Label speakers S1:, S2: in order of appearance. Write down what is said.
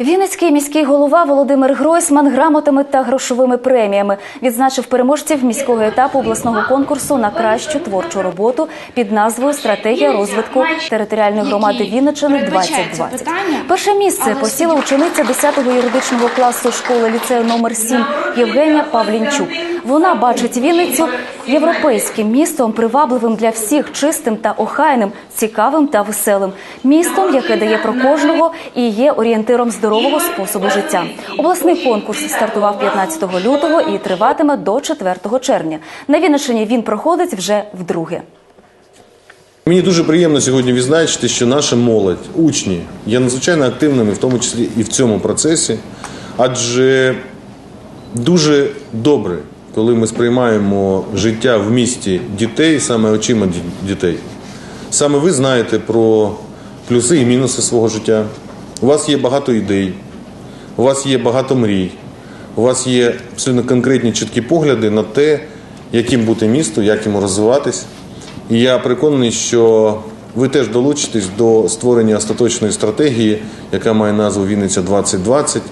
S1: Вінницький міський голова Володимир Гройсман грамотами та грошовими преміями відзначив переможців міського етапу обласного конкурсу на кращу творчу роботу під назвою Стратегія розвитку територіальної громади Вінничини 2020 Перше місце посіла учениця 10-го юридичного класу школи ліцею номер 7 Євгенія Павлінчук. Вона бачить Вінницю європейським містом, привабливим для всіх, чистим та охайним, цікавим та веселим. Містом, яке дає про кожного і є орієнтиром здорового способу життя. Обласний конкурс стартував 15 лютого і триватиме до 4 червня. На Вінниччині він проходить вже вдруге.
S2: Мені дуже приємно сьогодні відзначити, що наша молодь, учні є надзвичайно активними, в тому числі і в цьому процесі, адже дуже добре, коли ми сприймаємо життя в місті дітей саме очима дітей. Саме ви знаєте про плюси і мінуси свого життя. У вас є багато ідей, у вас є багато мрій, у вас є абсолютно конкретні чіткі погляди на те, яким бути місто, як йому розвиватись. І я переконаний, що ви теж долучитесь до створення остаточної стратегії, яка має назву Вінниця 2020